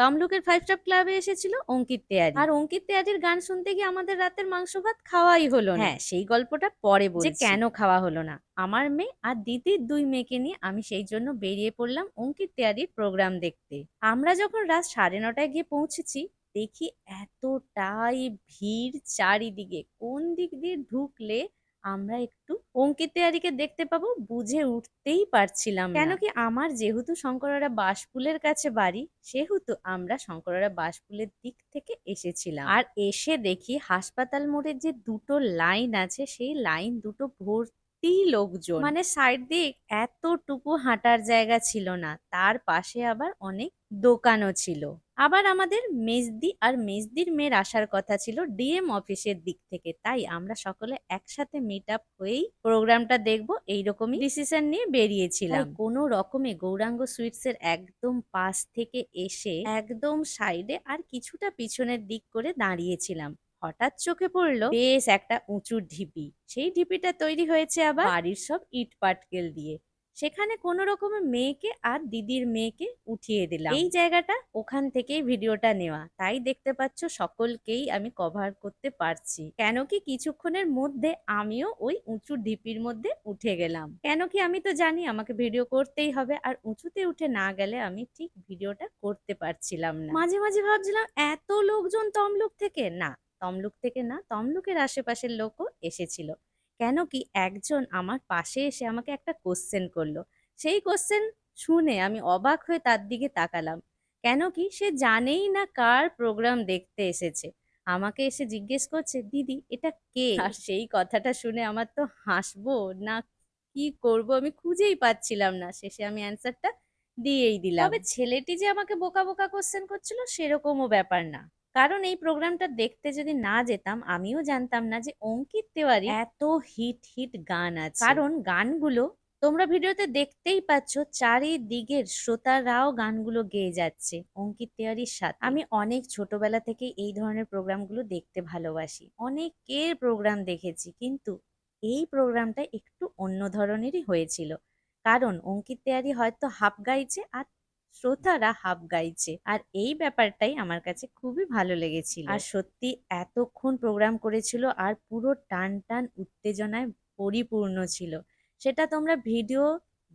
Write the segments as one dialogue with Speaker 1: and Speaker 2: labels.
Speaker 1: তমলুকের five star ক্লাবে এসেছিল অঙ্কিত তেয়ারি। আর অঙ্কিত তেয়ারির গান শুনতে গিয়ে আমাদের রাতের মাংস ভাত খাওয়াই হলো না। হ্যাঁ সেই গল্পটা পরে বলছি। কেন খাওয়া হলো না? আমার মেয়ে আর দিদির দুই মেয়েকে নিয়ে আমি সেই জন্য বেরিয়ে পড়লাম অঙ্কিত তেয়ারির প্রোগ্রাম দেখতে। আমরা যখন রাত সাড়ে নটায় গিয়ে পৌঁছেছি দেখি এতটাই ভিড় চারিদিকে। কোন দিক দিয়ে ঢুকলে আমরা একটু অঙ্কিত তেয়ারিকে দেখতে পাবো বুঝে উঠতেই পারছিলাম কেন কি আমার যেহেতু শঙ্কররা বাসপুলের কাছে বাড়ি সেহেতু আমরা শঙ্কররা বাসপুলের দিক থেকে এসেছিলাম। আর এসে দেখি হাসপাতাল মোড়ের যে দুটো লাইন আছে সেই লাইন দুটো ভর্তি লোকজন। মানে সাইড দিয়ে এতটুকু হাঁটার জায়গা ছিল না তার পাশে আবার অনেক দোকানও ছিল। আবার আমাদের মেজদি আর মেজদির মেয়ের আসার কথা ছিল ডিএম অফিসের দিক থেকে। তাই আমরা সকলে একসাথে মিট আপ হয়েই প্রোগ্রামটা দেখব, এইরকমই ডিসিশন নিয়ে বেরিয়েছিলাম। কোনো রকমে গৌরাঙ্গ সুইটস এর একদম পাশ থেকে এসে একদম সাইডে আর কিছুটা পিছনের দিক করে দাঁড়িয়েছিলাম। হঠাৎ চোখে পড়ল বেশ একটা উঁচু ঢিপি। সেই ঢিপিটা তৈরি হয়েছে আবার বাড়ির সব ইট পাটকেল দিয়ে। সেখানে কোনো রকমের মেয়েকে আর দিদির মেয়েকে উঠিয়ে দিলাম। এই জায়গাটা ওখান থেকেই ভিডিওটা নেওয়া। তাই দেখতে পাচ্ছ সকলকেই আমি কভার করতে পারছি। কেন কি কিছুক্ষণের মধ্যে আমিও ওই উঁচু ঢিপির মধ্যে উঠে গেলাম। কেন কি আমি তো জানি আমাকে ভিডিও করতেই হবে আর উঁচুতে উঠে না গেলে আমি ঠিক ভিডিওটা করতে পারছিলাম না। মাঝে মাঝে ভাবছিলাম এত লোকজন তমলুক থেকে? না তমলুক থেকে না তমলুকের আশেপাশের লোকও এসেছিল। কেন কি একজন আমার পাশে এসে আমাকে একটা কোশ্চেন করল। সেই কোশ্চেন শুনে আমি অবাক হয়ে তার দিকে তাকালাম। কেন কি সে জানেই না কার প্রোগ্রাম দেখতে এসেছে। আমাকে এসে জিজ্ঞেস করছে দিদি এটা কে? আর সেই কথাটা শুনে আমার তো হাসবো না কি করব আমি খুঁজেই পাচ্ছিলাম না। শেষে আমি অ্যান্সারটা দিয়েই দিলাম। তবে ছেলেটি যে আমাকে বোকা বোকা কোশ্চেন করছিল সেরকমও ব্যাপার না। কারণ এই প্রোগ্রামটা দেখতে যদি না যেতাম আমিও জানতাম না যে অঙ্কিত তেওয়ারি এত হিট হিট গান আছে। কারণ গানগুলো তোমরা ভিডিওতে দেখতেই পাচ্ছ চারিদিকের শ্রোতারাও গানগুলো গেয়ে যাচ্ছে অঙ্কিত তেওয়ারির সাথে। আমি অনেক ছোটবেলা থেকে এই ধরনের প্রোগ্রামগুলো দেখতে ভালোবাসি। অনেকের প্রোগ্রাম দেখেছি কিন্তু এই প্রোগ্রামটা একটু অন্য ধরনেরই হয়েছিল। কারণ অঙ্কিত তেওয়ারি হয়তো হাফ গাইছে আর শ্রোতারা হাফ গাইছে। আর এই ব্যাপারটাই আমার কাছে খুবই ভালো লেগেছিল। আর সত্যি এতক্ষণ প্রোগ্রাম করেছিল আর পুরো টান টান উত্তেজনায় পরিপূর্ণ ছিল। সেটা তোমরা ভিডিও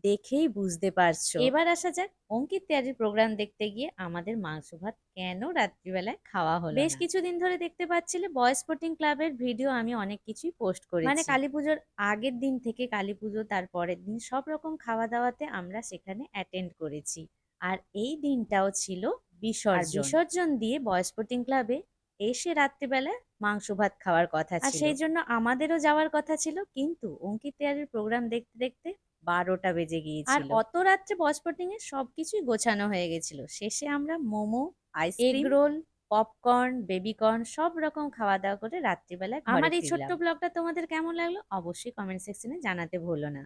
Speaker 1: দেখেই বুঝতে পারছ। এবার আসা যাক অঙ্কিত ত্যাগীর প্রোগ্রাম দেখতে গিয়ে আমাদের মাংস ভাত কেন রাত্রিবেলায় খাওয়া হলো বেশ কিছুদিন ধরে দেখতে পাচ্ছিলে বয় স্পোর্টিং ক্লাবের ভিডিও আমি অনেক কিছুই পোস্ট করি মানে কালী পুজোর আগের দিন থেকে কালী পুজো তার পরের দিন সব রকম খাওয়া দাওয়াতে আমরা সেখানে অ্যাটেন্ড করেছি। আর এই দিনটাও ছিল বিসর্জন। বিসর্জন দিয়ে বয় স্পোর্টিং ক্লাবে এসে রাত্রিবেলা মাংস ভাত খাওয়ার কথা ছিল। সেই জন্য আমাদেরও যাওয়ার কথা ছিল কিন্তু অঙ্কিত তেয়ারির প্রোগ্রাম দেখতে দেখতে বারোটা বেজে গিয়েছিল। আর অত রাত্রে বসপটিং এ সবকিছুই গোছানো হয়ে গেছিল। শেষে আমরা momo ice cream roll popcorn baby corn সব রকম খাওয়া দাওয়া করে রাত্রিবেলা আমার এই ছোট্ট ব্লগটা তোমাদের কেমন লাগল অবশ্যই কমেন্ট সেকশনে জানাতে ভুলো না।